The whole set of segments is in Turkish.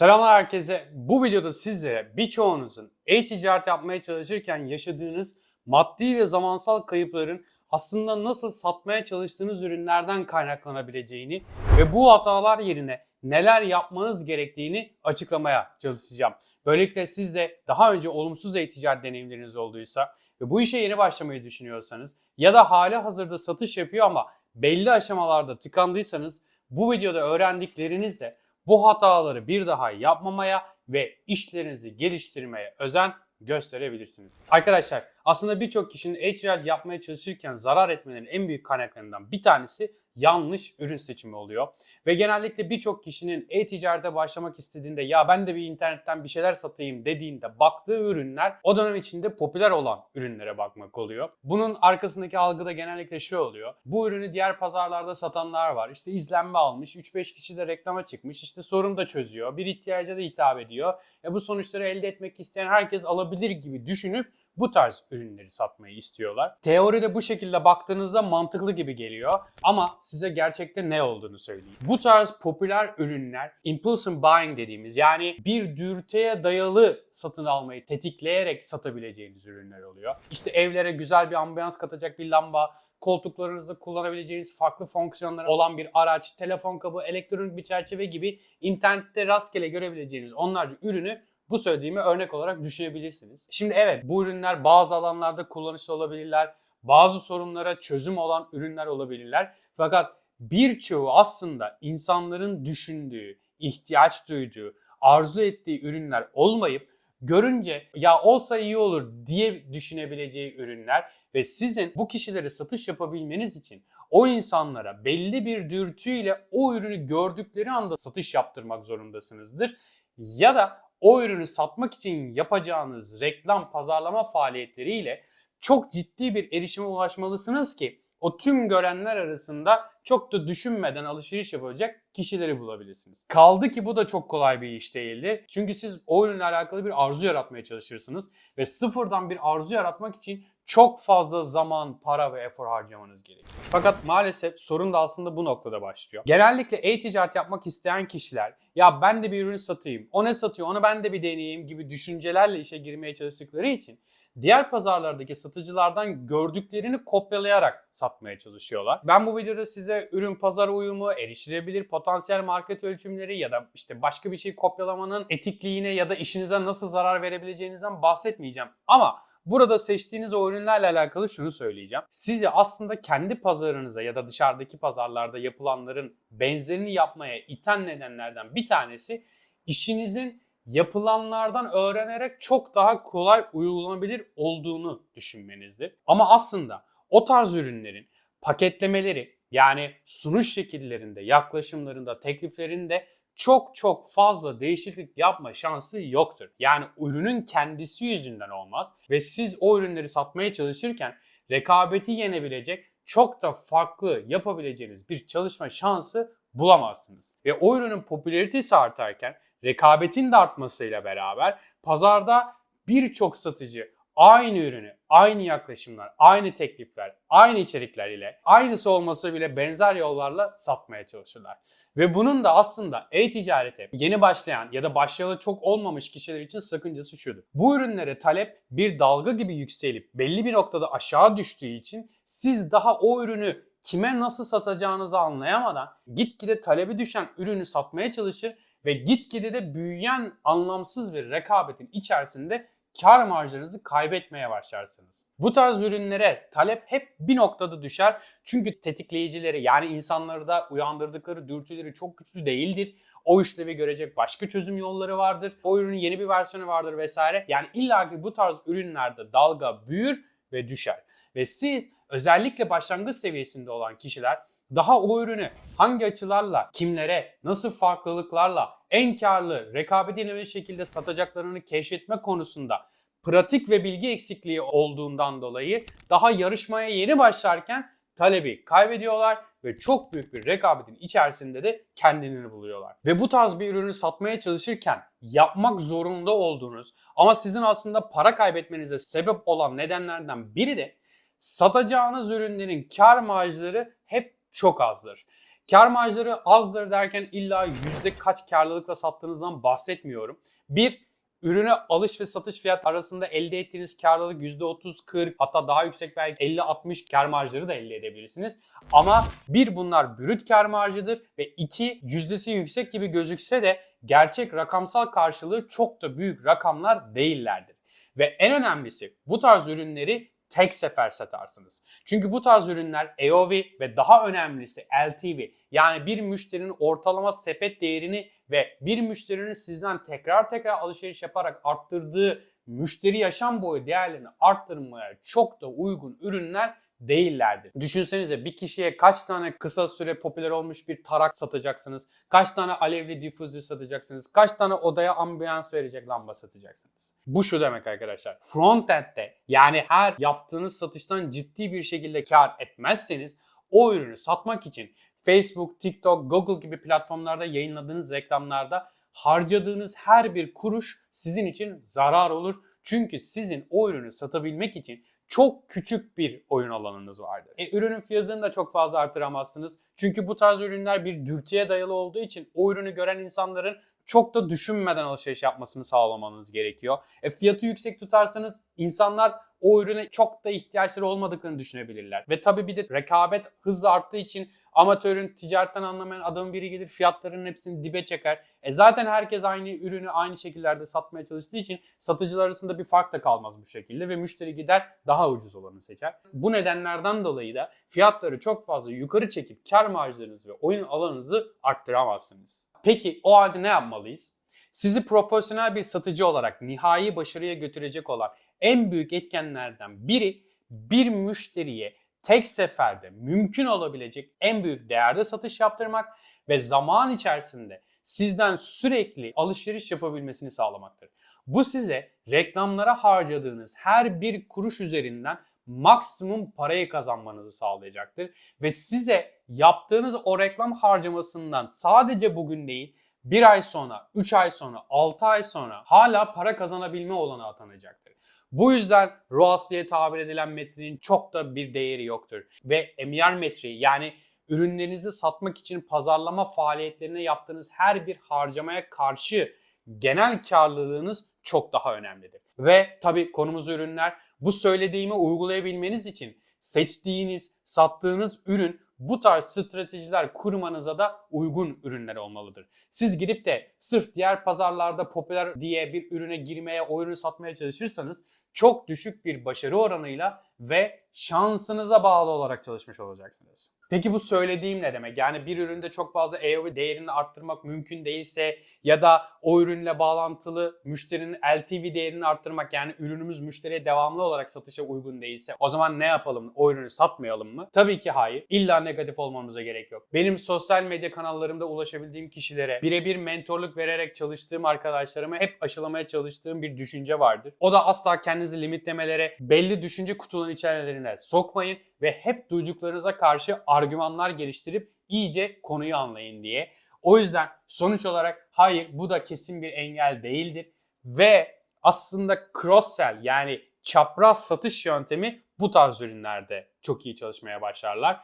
Selamlar herkese. Bu videoda sizlere birçoğunuzun e-ticaret yapmaya çalışırken yaşadığınız maddi ve zamansal kayıpların aslında nasıl satmaya çalıştığınız ürünlerden kaynaklanabileceğini ve bu hatalar yerine neler yapmanız gerektiğini açıklamaya çalışacağım. Böylelikle siz de daha önce olumsuz e-ticaret deneyimleriniz olduysa ve bu işe yeni başlamayı düşünüyorsanız ya da hali hazırda satış yapıyor ama belli aşamalarda tıkandıysanız bu videoda öğrendiklerinizle bu hataları bir daha yapmamaya ve işlerinizi geliştirmeye özen gösterebilirsiniz. Arkadaşlar aslında birçok kişinin e-ticaret yapmaya çalışırken zarar etmelerinin en büyük kaynaklarından bir tanesi yanlış ürün seçimi oluyor. Ve genellikle birçok kişinin e-ticarete başlamak istediğinde ya ben de bir internetten bir şeyler satayım dediğinde baktığı ürünler o dönem içinde popüler olan ürünlere bakmak oluyor. Bunun arkasındaki algı da genellikle şu oluyor. Bu ürünü diğer pazarlarda satanlar var. İşte izlenme almış, 3-5 kişi de reklama çıkmış. İşte sorun da çözüyor. Bir ihtiyaca da hitap ediyor. E bu sonuçları elde etmek isteyen herkes alabilir gibi düşünüp bu tarz ürünleri satmayı istiyorlar. Teoride bu şekilde baktığınızda mantıklı gibi geliyor ama size gerçekte ne olduğunu söyleyeyim. Bu tarz popüler ürünler impulse buying dediğimiz yani bir dürtüye dayalı satın almayı tetikleyerek satabileceğiniz ürünler oluyor. İşte evlere güzel bir ambiyans katacak bir lamba, koltuklarınızda kullanabileceğiniz farklı fonksiyonları olan bir araç, telefon kabı, elektronik bir çerçeve gibi internette rastgele görebileceğiniz onlarca ürünü bu söylediğimi örnek olarak düşünebilirsiniz. Şimdi evet bu ürünler bazı alanlarda kullanışlı olabilirler. Bazı sorunlara çözüm olan ürünler olabilirler. Fakat birçoğu aslında insanların düşündüğü, ihtiyaç duyduğu, arzu ettiği ürünler olmayıp görünce ya olsa iyi olur diye düşünebileceği ürünler ve sizin bu kişilere satış yapabilmeniz için o insanlara belli bir dürtüyle o ürünü gördükleri anda satış yaptırmak zorundasınızdır. Ya da o ürünü satmak için yapacağınız reklam, pazarlama faaliyetleriyle çok ciddi bir erişime ulaşmalısınız ki o tüm görenler arasında çok da düşünmeden alışveriş yapacak kişileri bulabilirsiniz. Kaldı ki bu da çok kolay bir iş değildir. Çünkü siz o ürünle alakalı bir arzu yaratmaya çalışırsınız ve sıfırdan bir arzu yaratmak için çok fazla zaman, para ve efor harcamanız gerekiyor. Fakat maalesef sorun da aslında bu noktada başlıyor. Genellikle e-ticaret yapmak isteyen kişiler ya ben de bir ürün satayım, o ne satıyor onu ben de bir deneyeyim gibi düşüncelerle işe girmeye çalıştıkları için diğer pazarlardaki satıcılardan gördüklerini kopyalayarak satmaya çalışıyorlar. Ben bu videoda size ürün pazar uyumu, erişilebilir potansiyel market ölçümleri ya da işte başka bir şey kopyalamanın etikliğine ya da işinize nasıl zarar verebileceğinizden bahsetmeyeceğim. Ama Burada seçtiğiniz o ürünlerle alakalı şunu söyleyeceğim. Sizi aslında kendi pazarınıza ya da dışarıdaki pazarlarda yapılanların benzerini yapmaya iten nedenlerden bir tanesi işinizin yapılanlardan öğrenerek çok daha kolay uygulanabilir olduğunu düşünmenizdir. Ama aslında o tarz ürünlerin paketlemeleri yani sunuş şekillerinde, yaklaşımlarında, tekliflerinde çok çok fazla değişiklik yapma şansı yoktur. Yani ürünün kendisi yüzünden olmaz ve siz o ürünleri satmaya çalışırken rekabeti yenebilecek çok da farklı yapabileceğiniz bir çalışma şansı bulamazsınız. Ve o ürünün popülaritesi artarken rekabetin de artmasıyla beraber pazarda birçok satıcı aynı ürünü, aynı yaklaşımlar, aynı teklifler, aynı içerikler ile aynısı olmasa bile benzer yollarla satmaya çalışırlar. Ve bunun da aslında e-ticarete yeni başlayan ya da başlayalı çok olmamış kişiler için sakıncası şudur. Bu ürünlere talep bir dalga gibi yükselip belli bir noktada aşağı düştüğü için siz daha o ürünü kime nasıl satacağınızı anlayamadan gitgide talebi düşen ürünü satmaya çalışır ve gitgide de büyüyen anlamsız bir rekabetin içerisinde kar marjınızı kaybetmeye başlarsınız. Bu tarz ürünlere talep hep bir noktada düşer. Çünkü tetikleyicileri yani insanları da uyandırdıkları dürtüleri çok güçlü değildir. O işlevi görecek başka çözüm yolları vardır. O ürünün yeni bir versiyonu vardır vesaire. Yani illaki bu tarz ürünlerde dalga büyür ve düşer. Ve siz özellikle başlangıç seviyesinde olan kişiler daha o ürünü hangi açılarla, kimlere, nasıl farklılıklarla en karlı, rekabet edilebilir şekilde satacaklarını keşfetme konusunda pratik ve bilgi eksikliği olduğundan dolayı daha yarışmaya yeni başlarken talebi kaybediyorlar ve çok büyük bir rekabetin içerisinde de kendini buluyorlar. Ve bu tarz bir ürünü satmaya çalışırken yapmak zorunda olduğunuz ama sizin aslında para kaybetmenize sebep olan nedenlerden biri de satacağınız ürünlerin kar marjları hep çok azdır. Kar marjları azdır derken illa yüzde kaç karlılıkla sattığınızdan bahsetmiyorum. Bir, ürüne alış ve satış fiyat arasında elde ettiğiniz karlılık %30, 40 hatta daha yüksek belki 50-60 kar marjları da elde edebilirsiniz. Ama bir bunlar brüt kar marjıdır ve iki yüzdesi yüksek gibi gözükse de gerçek rakamsal karşılığı çok da büyük rakamlar değillerdir. Ve en önemlisi bu tarz ürünleri tek sefer satarsınız. Çünkü bu tarz ürünler AOV ve daha önemlisi LTV yani bir müşterinin ortalama sepet değerini ve bir müşterinin sizden tekrar tekrar alışveriş yaparak arttırdığı müşteri yaşam boyu değerlerini arttırmaya çok da uygun ürünler değillerdir. Düşünsenize bir kişiye kaç tane kısa süre popüler olmuş bir tarak satacaksınız, kaç tane alevli diffuser satacaksınız, kaç tane odaya ambiyans verecek lamba satacaksınız. Bu şu demek arkadaşlar. Frontend'de yani her yaptığınız satıştan ciddi bir şekilde kar etmezseniz o ürünü satmak için Facebook, TikTok, Google gibi platformlarda yayınladığınız reklamlarda harcadığınız her bir kuruş sizin için zarar olur. Çünkü sizin o ürünü satabilmek için çok küçük bir oyun alanınız vardır. E, ürünün fiyatını da çok fazla artıramazsınız. Çünkü bu tarz ürünler bir dürtüye dayalı olduğu için o ürünü gören insanların çok da düşünmeden alışveriş yapmasını sağlamanız gerekiyor. E, fiyatı yüksek tutarsanız insanlar o ürüne çok da ihtiyaçları olmadıklarını düşünebilirler. Ve tabii bir de rekabet hızla arttığı için amatörün ticaretten anlamayan adamın biri gelir fiyatlarının hepsini dibe çeker. E zaten herkes aynı ürünü aynı şekillerde satmaya çalıştığı için satıcılar arasında bir fark da kalmaz bu şekilde ve müşteri gider daha ucuz olanı seçer. Bu nedenlerden dolayı da fiyatları çok fazla yukarı çekip kar marjlarınızı ve oyun alanınızı arttıramazsınız. Peki o halde ne yapmalıyız? Sizi profesyonel bir satıcı olarak nihai başarıya götürecek olan en büyük etkenlerden biri bir müşteriye tek seferde mümkün olabilecek en büyük değerde satış yaptırmak ve zaman içerisinde sizden sürekli alışveriş yapabilmesini sağlamaktır. Bu size reklamlara harcadığınız her bir kuruş üzerinden maksimum parayı kazanmanızı sağlayacaktır. Ve size yaptığınız o reklam harcamasından sadece bugün değil bir ay sonra, 3 ay sonra, 6 ay sonra hala para kazanabilme olanı atanacaktır. Bu yüzden ROAS diye tabir edilen metriğin çok da bir değeri yoktur. Ve MR metriği yani ürünlerinizi satmak için pazarlama faaliyetlerine yaptığınız her bir harcamaya karşı genel karlılığınız çok daha önemlidir. Ve tabii konumuz ürünler. Bu söylediğimi uygulayabilmeniz için seçtiğiniz, sattığınız ürün bu tarz stratejiler kurmanıza da uygun ürünler olmalıdır. Siz gidip de sırf diğer pazarlarda popüler diye bir ürüne girmeye, o ürünü satmaya çalışırsanız çok düşük bir başarı oranıyla ve şansınıza bağlı olarak çalışmış olacaksınız. Peki bu söylediğim ne demek? Yani bir üründe çok fazla AOV değerini arttırmak mümkün değilse ya da o ürünle bağlantılı müşterinin LTV değerini arttırmak yani ürünümüz müşteriye devamlı olarak satışa uygun değilse o zaman ne yapalım? O ürünü satmayalım mı? Tabii ki hayır. İlla negatif olmamıza gerek yok. Benim sosyal medya kanallarımda ulaşabildiğim kişilere birebir mentorluk vererek çalıştığım arkadaşlarıma hep aşılamaya çalıştığım bir düşünce vardır. O da asla kendinizi limitlemelere, belli düşünce kutularının içerilerine sokmayın ve hep duyduklarınıza karşı argümanlar geliştirip iyice konuyu anlayın diye. O yüzden sonuç olarak hayır bu da kesin bir engel değildir ve aslında cross sell yani çapraz satış yöntemi bu tarz ürünlerde çok iyi çalışmaya başlarlar.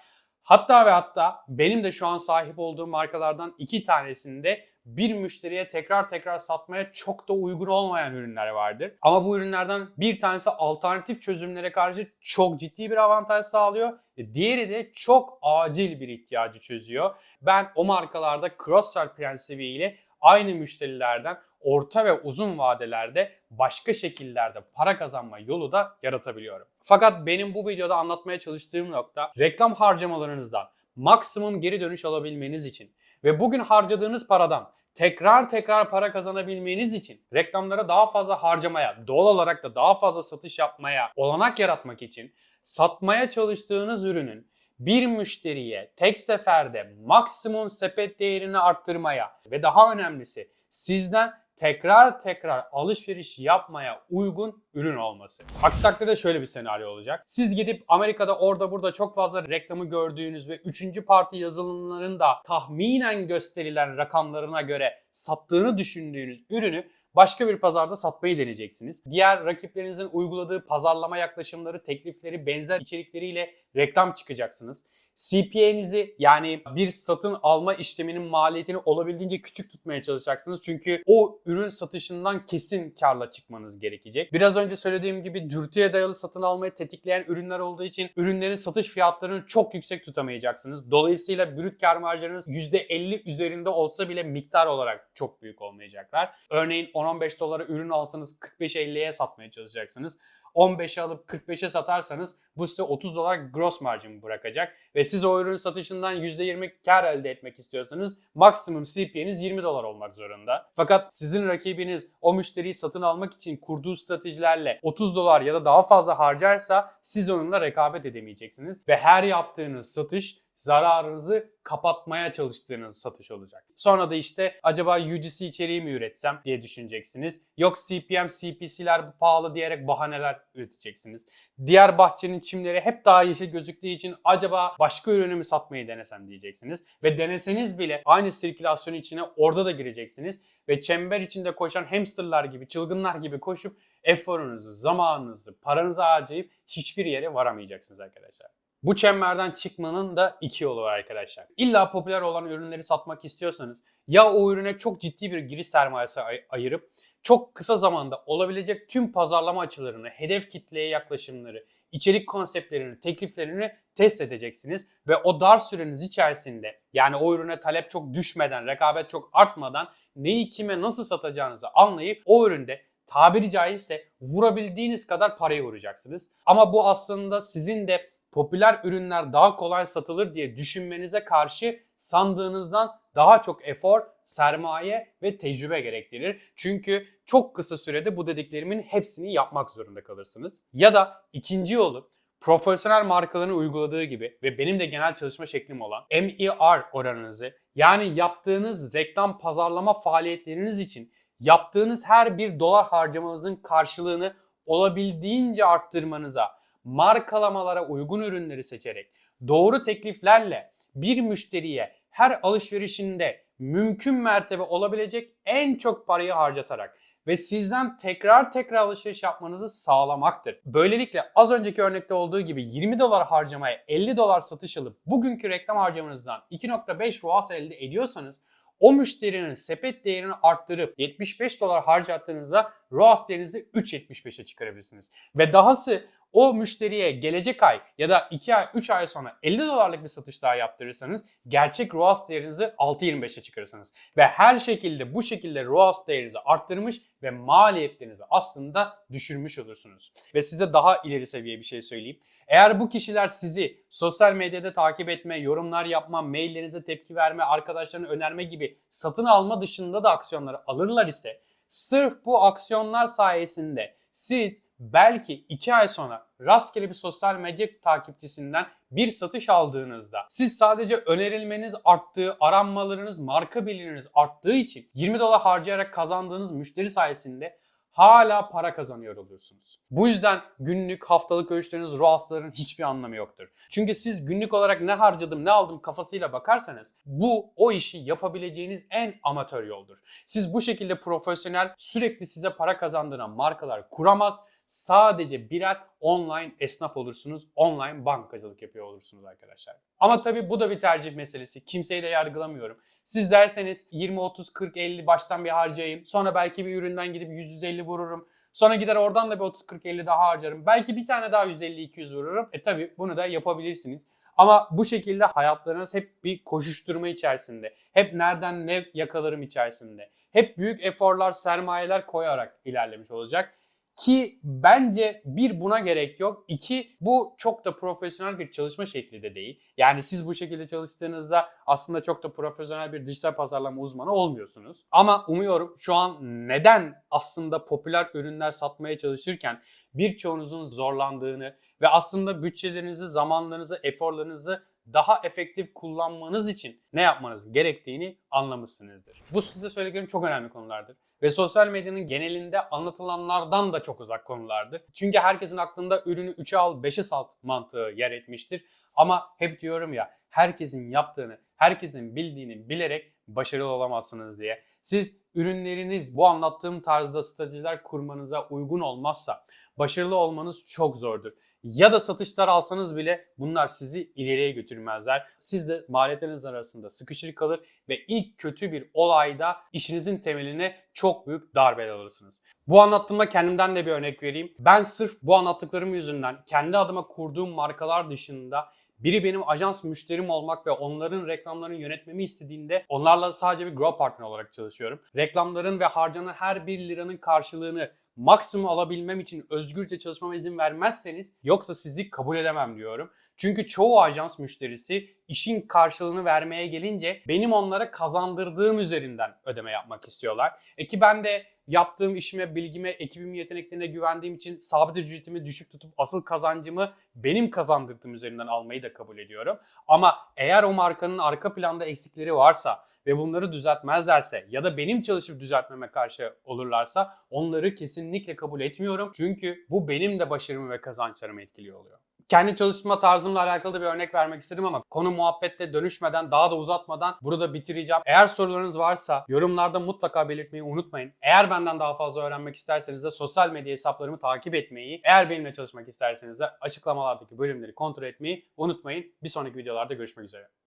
Hatta ve hatta benim de şu an sahip olduğum markalardan iki tanesinde bir müşteriye tekrar tekrar satmaya çok da uygun olmayan ürünler vardır. Ama bu ürünlerden bir tanesi alternatif çözümlere karşı çok ciddi bir avantaj sağlıyor. Diğeri de çok acil bir ihtiyacı çözüyor. Ben o markalarda cross-sell prensibiyle aynı müşterilerden orta ve uzun vadelerde başka şekillerde para kazanma yolu da yaratabiliyorum. Fakat benim bu videoda anlatmaya çalıştığım nokta reklam harcamalarınızdan maksimum geri dönüş alabilmeniz için ve bugün harcadığınız paradan tekrar tekrar para kazanabilmeniz için reklamlara daha fazla harcamaya, doğal olarak da daha fazla satış yapmaya olanak yaratmak için satmaya çalıştığınız ürünün bir müşteriye tek seferde maksimum sepet değerini arttırmaya ve daha önemlisi sizden tekrar tekrar alışveriş yapmaya uygun ürün olması. Aksi takdirde şöyle bir senaryo olacak. Siz gidip Amerika'da orada burada çok fazla reklamı gördüğünüz ve 3. parti yazılımların da tahminen gösterilen rakamlarına göre sattığını düşündüğünüz ürünü başka bir pazarda satmayı deneyeceksiniz. Diğer rakiplerinizin uyguladığı pazarlama yaklaşımları, teklifleri, benzer içerikleriyle reklam çıkacaksınız. CPA'nizi yani bir satın alma işleminin maliyetini olabildiğince küçük tutmaya çalışacaksınız. Çünkü o ürün satışından kesin karla çıkmanız gerekecek. Biraz önce söylediğim gibi dürtüye dayalı satın almayı tetikleyen ürünler olduğu için ürünlerin satış fiyatlarını çok yüksek tutamayacaksınız. Dolayısıyla brüt kar marjlarınız %50 üzerinde olsa bile miktar olarak çok büyük olmayacaklar. Örneğin 10-15 dolara ürün alsanız 45-50'ye satmaya çalışacaksınız. 15'e alıp 45'e satarsanız bu size 30 dolar gross margin bırakacak ve siz o ürün satışından %20 kar elde etmek istiyorsanız maksimum CPA'niz 20 dolar olmak zorunda. Fakat sizin rakibiniz o müşteriyi satın almak için kurduğu stratejilerle 30 dolar ya da daha fazla harcarsa siz onunla rekabet edemeyeceksiniz ve her yaptığınız satış zararınızı kapatmaya çalıştığınız satış olacak. Sonra da işte acaba UGC içeriği mi üretsem diye düşüneceksiniz. Yok CPM, CPC'ler pahalı diyerek bahaneler üreteceksiniz. Diğer bahçenin çimleri hep daha yeşil gözüktüğü için acaba başka ürünü mü satmayı denesem diyeceksiniz. Ve deneseniz bile aynı sirkülasyon içine orada da gireceksiniz. Ve çember içinde koşan hamsterlar gibi, çılgınlar gibi koşup eforunuzu, zamanınızı, paranızı harcayıp hiçbir yere varamayacaksınız arkadaşlar. Bu çemberden çıkmanın da iki yolu var arkadaşlar. İlla popüler olan ürünleri satmak istiyorsanız ya o ürüne çok ciddi bir giriş sermayesi ay- ayırıp çok kısa zamanda olabilecek tüm pazarlama açılarını, hedef kitleye yaklaşımları, içerik konseptlerini, tekliflerini test edeceksiniz ve o dar süreniz içerisinde yani o ürüne talep çok düşmeden, rekabet çok artmadan neyi kime nasıl satacağınızı anlayıp o üründe tabiri caizse vurabildiğiniz kadar parayı vuracaksınız. Ama bu aslında sizin de popüler ürünler daha kolay satılır diye düşünmenize karşı sandığınızdan daha çok efor, sermaye ve tecrübe gerektirir. Çünkü çok kısa sürede bu dediklerimin hepsini yapmak zorunda kalırsınız. Ya da ikinci yolu profesyonel markaların uyguladığı gibi ve benim de genel çalışma şeklim olan MER oranınızı yani yaptığınız reklam pazarlama faaliyetleriniz için yaptığınız her bir dolar harcamanızın karşılığını olabildiğince arttırmanıza, markalamalara uygun ürünleri seçerek, doğru tekliflerle bir müşteriye her alışverişinde mümkün mertebe olabilecek en çok parayı harcatarak ve sizden tekrar tekrar alışveriş yapmanızı sağlamaktır. Böylelikle az önceki örnekte olduğu gibi 20 dolar harcamaya 50 dolar satış alıp bugünkü reklam harcamanızdan 2.5 ROAS elde ediyorsanız o müşterinin sepet değerini arttırıp 75 dolar harcattığınızda ROAS değerinizi 3.75'e çıkarabilirsiniz. Ve dahası o müşteriye gelecek ay ya da 2 ay 3 ay sonra 50 dolarlık bir satış daha yaptırırsanız gerçek ROAS değerinizi 6.25'e çıkarırsınız. Ve her şekilde bu şekilde ROAS değerinizi arttırmış ve maliyetlerinizi aslında düşürmüş olursunuz. Ve size daha ileri seviye bir şey söyleyeyim. Eğer bu kişiler sizi sosyal medyada takip etme, yorumlar yapma, maillerinize tepki verme, arkadaşlarına önerme gibi satın alma dışında da aksiyonları alırlar ise sırf bu aksiyonlar sayesinde siz belki 2 ay sonra rastgele bir sosyal medya takipçisinden bir satış aldığınızda siz sadece önerilmeniz arttığı, aranmalarınız, marka biliniriniz arttığı için 20 dolar harcayarak kazandığınız müşteri sayesinde hala para kazanıyor oluyorsunuz. Bu yüzden günlük, haftalık ölçüleriniz, ROAS'ların hiçbir anlamı yoktur. Çünkü siz günlük olarak ne harcadım, ne aldım kafasıyla bakarsanız bu o işi yapabileceğiniz en amatör yoldur. Siz bu şekilde profesyonel, sürekli size para kazandıran markalar kuramaz sadece birer online esnaf olursunuz. Online bankacılık yapıyor olursunuz arkadaşlar. Ama tabii bu da bir tercih meselesi. Kimseyi de yargılamıyorum. Siz derseniz 20, 30, 40, 50 baştan bir harcayayım. Sonra belki bir üründen gidip 100-150 vururum. Sonra gider oradan da bir 30, 40, 50 daha harcarım. Belki bir tane daha 150, 200 vururum. E tabii bunu da yapabilirsiniz. Ama bu şekilde hayatlarınız hep bir koşuşturma içerisinde. Hep nereden ne yakalarım içerisinde. Hep büyük eforlar, sermayeler koyarak ilerlemiş olacak. Ki bence bir buna gerek yok. İki bu çok da profesyonel bir çalışma şekli de değil. Yani siz bu şekilde çalıştığınızda aslında çok da profesyonel bir dijital pazarlama uzmanı olmuyorsunuz. Ama umuyorum şu an neden aslında popüler ürünler satmaya çalışırken birçoğunuzun zorlandığını ve aslında bütçelerinizi, zamanlarınızı, eforlarınızı daha efektif kullanmanız için ne yapmanız gerektiğini anlamışsınızdır. Bu size söylediklerim çok önemli konulardır. Ve sosyal medyanın genelinde anlatılanlardan da çok uzak konulardır. Çünkü herkesin aklında ürünü 3'e al 5'e sat mantığı yer etmiştir. Ama hep diyorum ya herkesin yaptığını, herkesin bildiğini bilerek başarılı olamazsınız diye. Siz ürünleriniz bu anlattığım tarzda stratejiler kurmanıza uygun olmazsa başarılı olmanız çok zordur. Ya da satışlar alsanız bile bunlar sizi ileriye götürmezler. Siz de maliyetleriniz arasında sıkışır kalır ve ilk kötü bir olayda işinizin temeline çok büyük darbeler alırsınız. Bu anlattığımda kendimden de bir örnek vereyim. Ben sırf bu anlattıklarım yüzünden kendi adıma kurduğum markalar dışında biri benim ajans müşterim olmak ve onların reklamlarını yönetmemi istediğinde onlarla sadece bir grow partner olarak çalışıyorum. Reklamların ve harcanan her bir liranın karşılığını maksimum alabilmem için özgürce çalışmama izin vermezseniz yoksa sizi kabul edemem diyorum. Çünkü çoğu ajans müşterisi işin karşılığını vermeye gelince benim onlara kazandırdığım üzerinden ödeme yapmak istiyorlar. E ki ben de yaptığım işime, bilgime, ekibimin yeteneklerine güvendiğim için sabit ücretimi düşük tutup asıl kazancımı benim kazandırdığım üzerinden almayı da kabul ediyorum. Ama eğer o markanın arka planda eksikleri varsa ve bunları düzeltmezlerse ya da benim çalışıp düzeltmeme karşı olurlarsa onları kesinlikle kabul etmiyorum. Çünkü bu benim de başarımı ve kazançlarımı etkiliyor oluyor. Kendi çalışma tarzımla alakalı da bir örnek vermek istedim ama konu muhabbette dönüşmeden daha da uzatmadan burada bitireceğim. Eğer sorularınız varsa yorumlarda mutlaka belirtmeyi unutmayın. Eğer benden daha fazla öğrenmek isterseniz de sosyal medya hesaplarımı takip etmeyi, eğer benimle çalışmak isterseniz de açıklamalardaki bölümleri kontrol etmeyi unutmayın. Bir sonraki videolarda görüşmek üzere.